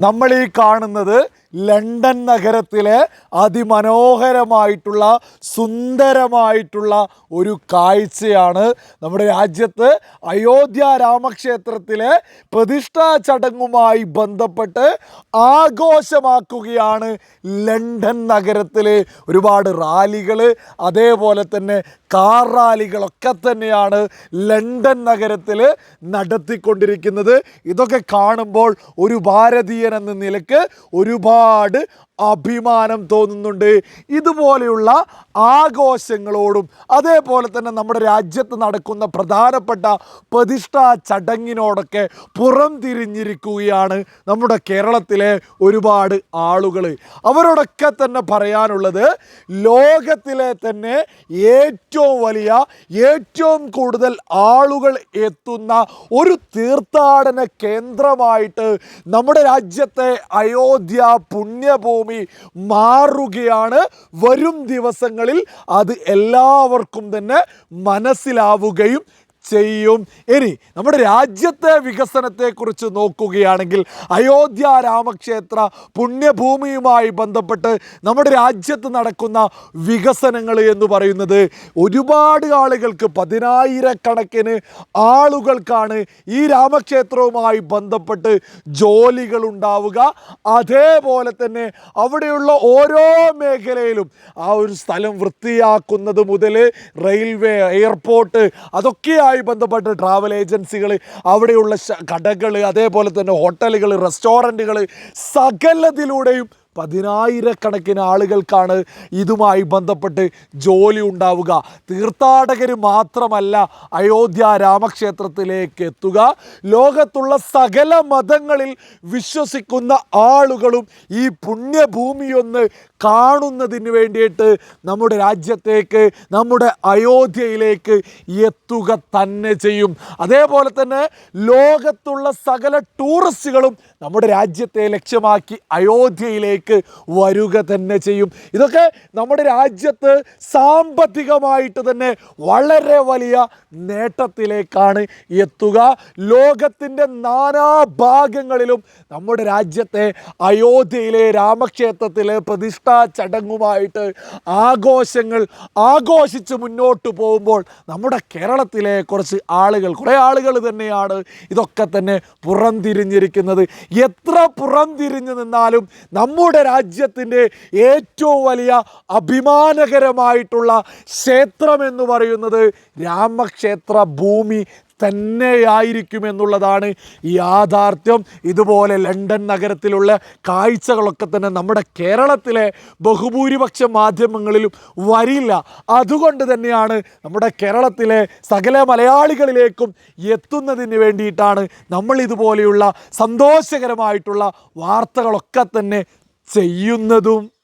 നമ്മൾ ഈ കാണുന്നത് ലണ്ടൻ നഗരത്തിലെ അതിമനോഹരമായിട്ടുള്ള സുന്ദരമായിട്ടുള്ള ഒരു കാഴ്ചയാണ് നമ്മുടെ രാജ്യത്ത് അയോധ്യ രാമക്ഷേത്രത്തിലെ പ്രതിഷ്ഠാ ചടങ്ങുമായി ബന്ധപ്പെട്ട് ആഘോഷമാക്കുകയാണ് ലണ്ടൻ നഗരത്തിലെ ഒരുപാട് റാലികൾ അതേപോലെ തന്നെ കാർ റാലികളൊക്കെ തന്നെയാണ് ലണ്ടൻ നഗരത്തിൽ നടത്തിക്കൊണ്ടിരിക്കുന്നത്. ഇതൊക്കെ കാണുമ്പോൾ ഒരു ഭാരതീയൻ എന്ന നിലയ്ക്ക് ഒരുപാട് God അഭിമാനം തോന്നുന്നുണ്ട്. ഇതുപോലെയുള്ള ആഘോഷങ്ങളോടും അതേപോലെ തന്നെ നമ്മുടെ രാജ്യത്ത് നടക്കുന്ന പ്രധാനപ്പെട്ട പ്രതിഷ്ഠാ ചടങ്ങിനോടൊക്കെ പുറം തിരിഞ്ഞിരിക്കുകയാണ് നമ്മുടെ കേരളത്തിലെ ഒരുപാട് ആളുകൾ. അവരോടൊക്കെ തന്നെ പറയാനുള്ളത് ലോകത്തിലെ തന്നെ ഏറ്റവും വലിയ ഏറ്റവും കൂടുതൽ ആളുകൾ എത്തുന്ന ഒരു തീർത്ഥാടന കേന്ദ്രമായിട്ട് നമ്മുടെ രാജ്യത്തെ അയോധ്യ പുണ്യഭൂമി മാറുകയാണ്. വരും ദിവസങ്ങളിൽ അത് എല്ലാവർക്കും തന്നെ മനസ്സിലാവുകയും ചെയ്യും. ഇനി നമ്മുടെ രാജ്യത്തെ വികസനത്തെക്കുറിച്ച് നോക്കുകയാണെങ്കിൽ അയോധ്യ രാമക്ഷേത്ര പുണ്യഭൂമിയുമായി ബന്ധപ്പെട്ട് നമ്മുടെ രാജ്യത്ത് നടക്കുന്ന വികസനങ്ങൾ എന്ന് പറയുന്നത് ഒരുപാട് ആളുകൾക്ക് പതിനായിരക്കണക്കിന് ആളുകൾക്കാണ് ഈ രാമക്ഷേത്രവുമായി ബന്ധപ്പെട്ട് ജോലികൾ ഉണ്ടാവുക. അതേപോലെ തന്നെ അവിടെയുള്ള ഓരോ മേഖലയിലും ആ ഒരു സ്ഥലം വൃത്തിയാക്കുന്നത് മുതൽ റെയിൽവേ എയർപോർട്ട് അതൊക്കെയായി ബന്ധപ്പെട്ട് ട്രാവൽ ഏജൻസികൾ അവിടെയുള്ള കടകൾ അതേപോലെ തന്നെ ഹോട്ടലുകൾ റെസ്റ്റോറന്റുകൾ സകലത്തിലൂടെയും പതിനായിരക്കണക്കിന് ആളുകൾക്കാണ് ഇതുമായി ബന്ധപ്പെട്ട് ജോലി ഉണ്ടാവുക. തീർത്ഥാടകർ മാത്രമല്ല അയോധ്യ രാമക്ഷേത്രത്തിലേക്ക് എത്തുക. ലോകത്തുള്ള സകല മതങ്ങളിൽ വിശ്വസിക്കുന്ന ആളുകളും ഈ പുണ്യഭൂമിയൊന്ന് കാണുന്നതിന് വേണ്ടിയിട്ട് നമ്മുടെ രാജ്യത്തേക്ക് നമ്മുടെ അയോധ്യയിലേക്ക് എത്തുക തന്നെ ചെയ്യും. അതേപോലെ തന്നെ ലോകത്തുള്ള സകല ടൂറിസ്റ്റുകളും നമ്മുടെ രാജ്യത്തെ ലക്ഷ്യമാക്കി അയോധ്യയിലേക്ക് വരിക തന്നെ ചെയ്യും. ഇതൊക്കെ നമ്മുടെ രാജ്യത്ത് സാമ്പത്തികമായിട്ട് തന്നെ വളരെ വലിയ നേട്ടത്തിലേക്കാണ് എത്തുക. ലോകത്തിന്റെ നാനാഭാഗങ്ങളിലും നമ്മുടെ രാജ്യത്തെ അയോധ്യയിലെ രാമക്ഷേത്രത്തിലെ പ്രതിഷ്ഠാ ചടങ്ങുമായിട്ട് ആഘോഷങ്ങൾ ആഘോഷിച്ച് മുന്നോട്ട് പോകുമ്പോൾ നമ്മുടെ കേരളത്തിലെ കുറച്ച് ആളുകൾ കുറേ ആളുകൾ തന്നെയാണ് ഇതൊക്കെ തന്നെ പുറംതിരിഞ്ഞിരിക്കുന്നത്. എത്ര പുറംതിരിഞ്ഞു നിന്നാലും നമ്മുടെ രാജ്യത്തിന്റെ ഏറ്റവും വലിയ അഭിമാനകരമായിട്ടുള്ള ക്ഷേത്രം എന്ന് പറയുന്നത് രാമക്ഷേത്ര ഭൂമി തന്നെയായിരിക്കുമെന്നുള്ളതാണ് യാഥാർത്ഥ്യം. ഇതുപോലെ ലണ്ടൻ നഗരത്തിലുള്ള കാഴ്ചകളൊക്കെ തന്നെ നമ്മുടെ കേരളത്തിലെ ബഹുഭൂരിപക്ഷ മാധ്യമങ്ങളിലും വരില്ല. അതുകൊണ്ട് തന്നെയാണ് നമ്മുടെ കേരളത്തിലെ സകല മലയാളികളിലേക്കും എത്തുന്നതിന് വേണ്ടിയിട്ടാണ് നമ്മൾ ഇതുപോലെയുള്ള സന്തോഷകരമായിട്ടുള്ള വാർത്തകളൊക്കെ തന്നെ ചെയ്യുന്നതും.